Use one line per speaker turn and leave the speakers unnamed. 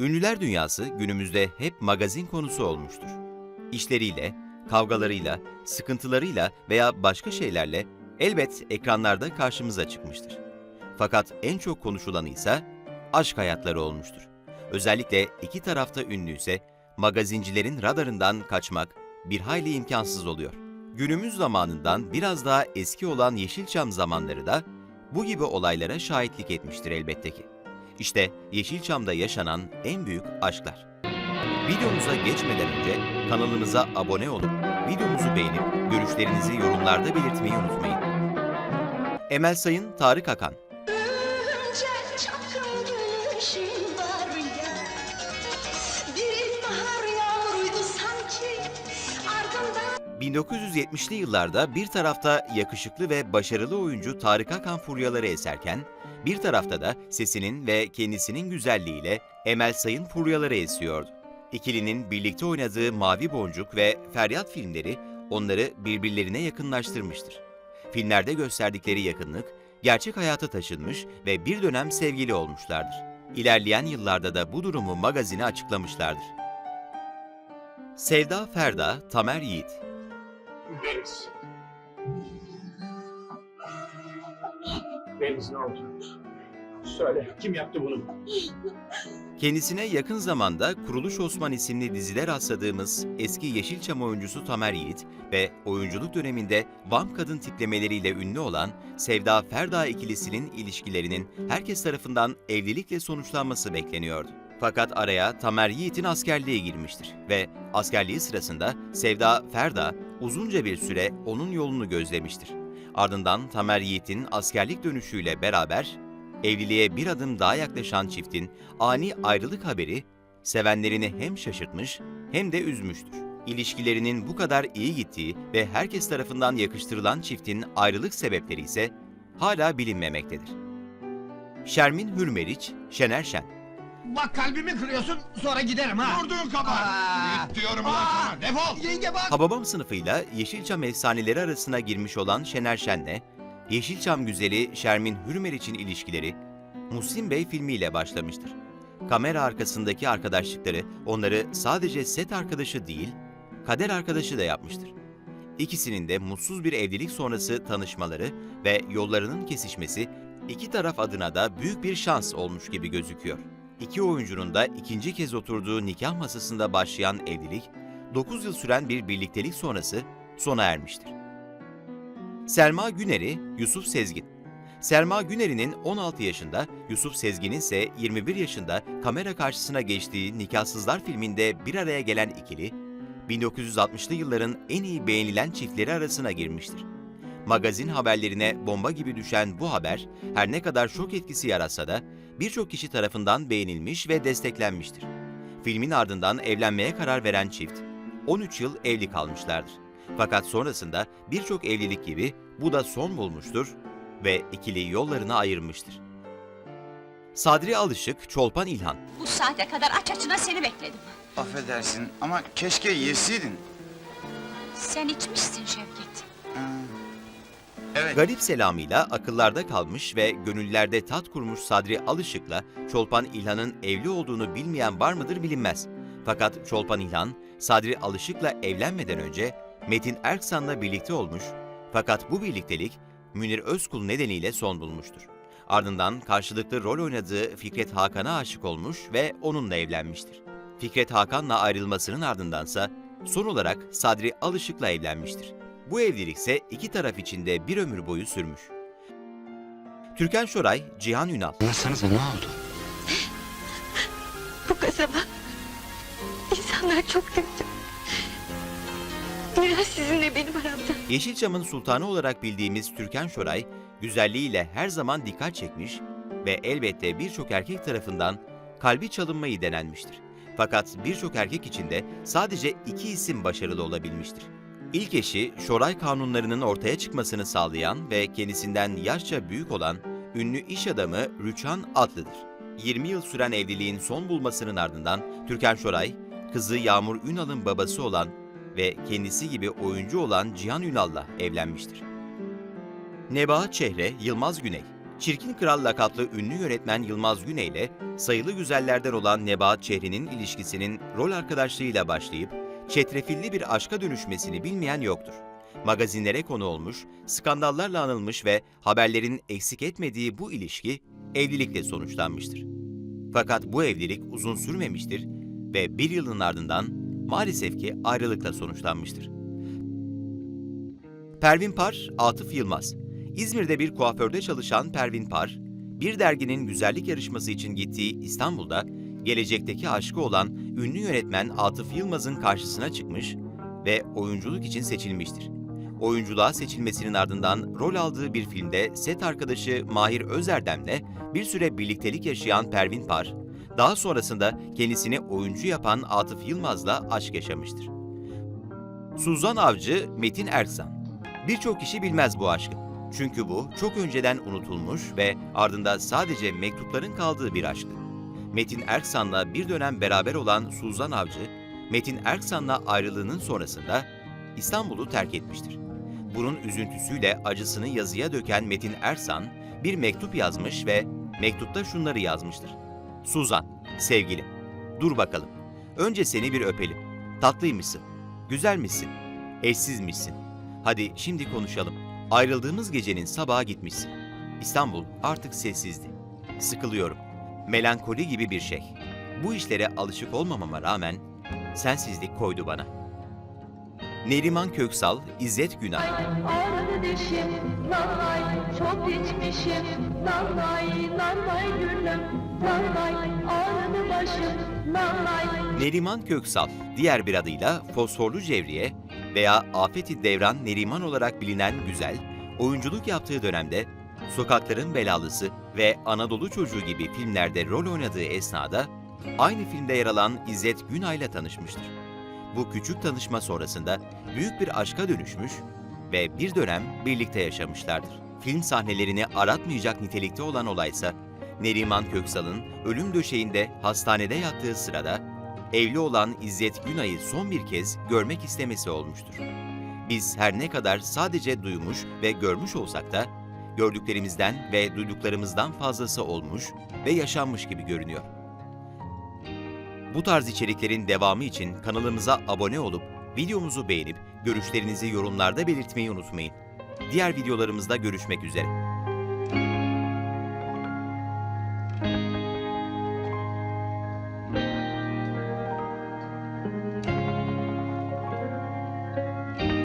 Ünlüler dünyası günümüzde hep magazin konusu olmuştur. İşleriyle, kavgalarıyla, sıkıntılarıyla veya başka şeylerle elbet ekranlarda karşımıza çıkmıştır. Fakat en çok konuşulanı ise aşk hayatları olmuştur. Özellikle iki tarafta ünlüyse magazincilerin radarından kaçmak bir hayli imkansız oluyor. Günümüz zamanından biraz daha eski olan Yeşilçam zamanları da bu gibi olaylara şahitlik etmiştir elbette ki. İşte Yeşilçam'da yaşanan en büyük aşklar. Videomuza geçmeden önce kanalımıza abone olup videomuzu beğenip görüşlerinizi yorumlarda belirtmeyi unutmayın. Emel Sayın, Tarık Akan
Önce çapkın gülüşün var ya Bir ilkbahar yağmuruydu sanki Ardından
1970'li yıllarda bir tarafta yakışıklı ve başarılı oyuncu Tarık Akan furyaları eserken, bir tarafta da sesinin ve kendisinin güzelliğiyle Emel Sayın furyaları esiyordu. İkilinin birlikte oynadığı Mavi Boncuk ve Feryat filmleri onları birbirlerine yakınlaştırmıştır. Filmlerde gösterdikleri yakınlık gerçek hayata taşınmış ve bir dönem sevgili olmuşlardır. İlerleyen yıllarda da bu durumu magazine açıklamışlardır. Sevda Ferda, Tamer Yiğit
Deniz. Deniz ne? Söyle, kim yaptı bunu?
Kendisine yakın zamanda Kuruluş Osman isimli diziler rastladığımız eski Yeşilçam oyuncusu Tamer Yiğit ve oyunculuk döneminde Vam kadın tiplemeleriyle ünlü olan Sevda Ferda ikilisinin ilişkilerinin herkes tarafından evlilikle sonuçlanması bekleniyordu. Fakat araya Tamer Yiğit'in askerliğe girmiştir ve askerliği sırasında Sevda Ferda uzunca bir süre onun yolunu gözlemiştir. Ardından Tamer Yiğit'in askerlik dönüşüyle beraber evliliğe bir adım daha yaklaşan çiftin ani ayrılık haberi sevenlerini hem şaşırtmış hem de üzmüştür. İlişkilerinin bu kadar iyi gittiği ve herkes tarafından yakıştırılan çiftin ayrılık sebepleri ise hala bilinmemektedir. Şermin Hürmeriç, Şener Şen
Bak kalbimi kırıyorsun sonra giderim ha.
Vurduğun kabahat.
Aa!
Git diyorum ulan sana. Defol.
Yenge bak.
Hababam sınıfıyla Yeşilçam efsaneleri arasına girmiş olan Şener Şen'le Yeşilçam güzeli Şermin Hürmeriç'in ilişkileri Muhsin Bey filmiyle başlamıştır. Kamera arkasındaki arkadaşlıkları onları sadece set arkadaşı değil, kader arkadaşı da yapmıştır. İkisinin de mutsuz bir evlilik sonrası tanışmaları ve yollarının kesişmesi iki taraf adına da büyük bir şans olmuş gibi gözüküyor. İki oyuncunun da ikinci kez oturduğu nikah masasında başlayan evlilik, 9 yıl süren bir birliktelik sonrası sona ermiştir. Selma Güner'i Yusuf Sezgin Selma Güner'in 16 yaşında, Yusuf Sezgin'in ise 21 yaşında kamera karşısına geçtiği Nikahsızlar filminde bir araya gelen ikili, 1960'lı yılların en iyi beğenilen çiftleri arasına girmiştir. Magazin haberlerine bomba gibi düşen bu haber, her ne kadar şok etkisi yaratsa da birçok kişi tarafından beğenilmiş ve desteklenmiştir. Filmin ardından evlenmeye karar veren çift, 13 yıl evli kalmışlardır. Fakat sonrasında birçok evlilik gibi bu da son bulmuştur ve ikili yollarını ayırmıştır. Sadri Alışık, Çolpan İlhan
Bu saate kadar aç açına seni bekledim.
Affedersin ama keşke yeseydin.
Sen içmişsin Şevket.
Evet.
Garip selamıyla akıllarda kalmış ve gönüllerde tat kurmuş Sadri Alışık'la Çolpan İlhan'ın evli olduğunu bilmeyen var mıdır bilinmez. Fakat Çolpan İlhan, Sadri Alışık'la evlenmeden önce Metin Erksan'la birlikte olmuş fakat bu birliktelik Münir Özkul nedeniyle son bulmuştur. Ardından karşılıklı rol oynadığı Fikret Hakan'a aşık olmuş ve onunla evlenmiştir. Fikret Hakan'la ayrılmasının ardındansa son olarak Sadri Alışık'la evlenmiştir. Bu evlilik ise iki taraf için de bir ömür boyu sürmüş. Türkan Şoray, Cihan Ünal.
Anlatsanıza ne oldu?
Bu kasaba insanlar çok kötü. Biraz sizinle benim aramda.
Yeşilçam'ın sultanı olarak bildiğimiz Türkan Şoray, güzelliğiyle her zaman dikkat çekmiş ve elbette birçok erkek tarafından kalbi çalınmayı denenmiştir. Fakat birçok erkek için de sadece iki isim başarılı olabilmiştir. İlk eşi Şoray kanunlarının ortaya çıkmasını sağlayan ve kendisinden yaşça büyük olan ünlü iş adamı Rüçhan Atlı'dır. 20 yıl süren evliliğin son bulmasının ardından Türkan Şoray, kızı Yağmur Ünal'ın babası olan ve kendisi gibi oyuncu olan Cihan Ünal'la evlenmiştir. Nebahat Çehre, Yılmaz Güney Çirkin Kral lakaplı ünlü yönetmen Yılmaz Güney ile sayılı güzellerden olan Nebahat Çehri'nin ilişkisinin rol arkadaşlığıyla başlayıp çetrefilli bir aşka dönüşmesini bilmeyen yoktur. Magazinlere konu olmuş, skandallarla anılmış ve haberlerin eksik etmediği bu ilişki evlilikle sonuçlanmıştır. Fakat bu evlilik uzun sürmemiştir ve bir yılın ardından maalesef ki ayrılıkla sonuçlanmıştır. Pervin Par, Atıf Yılmaz. İzmir'de bir kuaförde çalışan Pervin Par, bir derginin güzellik yarışması için gittiği İstanbul'da gelecekteki aşkı olan ünlü yönetmen Atıf Yılmaz'ın karşısına çıkmış ve oyunculuk için seçilmiştir. Oyunculuğa seçilmesinin ardından rol aldığı bir filmde set arkadaşı Mahir Özerdem'le bir süre birliktelik yaşayan Pervin Par, daha sonrasında kendisini oyuncu yapan Atıf Yılmaz'la aşk yaşamıştır. Suzan Avcı, Metin Erksan. Birçok kişi bilmez bu aşkı. Çünkü bu çok önceden unutulmuş ve ardında sadece mektupların kaldığı bir aşktı. Metin Erksan'la bir dönem beraber olan Suzan Avcı, Metin Erksan'la ayrılığının sonrasında İstanbul'u terk etmiştir. Bunun üzüntüsüyle acısını yazıya döken Metin Erksan bir mektup yazmış ve mektupta şunları yazmıştır. Suzan, sevgilim, dur bakalım. Önce seni bir öpelim. Tatlıymışsın, güzelmişsin, eşsizmişsin. Hadi şimdi konuşalım. Ayrıldığımız gecenin sabaha gitmişsin. İstanbul artık sessizdi. Sıkılıyorum. Melankoli gibi bir şey. Bu işlere alışık olmamama rağmen sensizlik koydu bana. Neriman Köksal, İzzet Günay.
Ağrıdı dişim, nanay, çok içmişim, nanay, nanay gülüm, nanay, ağrıdı başım, nanay.
Neriman Köksal, diğer bir adıyla Fosforlu Cevriye veya Afeti Devran Neriman olarak bilinen güzel, oyunculuk yaptığı dönemde Sokakların Belalısı ve Anadolu Çocuğu gibi filmlerde rol oynadığı esnada aynı filmde yer alan İzzet Günay'la tanışmıştır. Bu küçük tanışma sonrasında büyük bir aşka dönüşmüş ve bir dönem birlikte yaşamışlardır. Film sahnelerini aratmayacak nitelikte olan olaysa Neriman Köksal'ın ölüm döşeğinde hastanede yattığı sırada evli olan İzzet Günay'ı son bir kez görmek istemesi olmuştur. Biz her ne kadar sadece duymuş ve görmüş olsak da gördüklerimizden ve duyduklarımızdan fazlası olmuş ve yaşanmış gibi görünüyor. Bu tarz içeriklerin devamı için kanalımıza abone olup videomuzu beğenip görüşlerinizi yorumlarda belirtmeyi unutmayın. Diğer videolarımızda görüşmek üzere.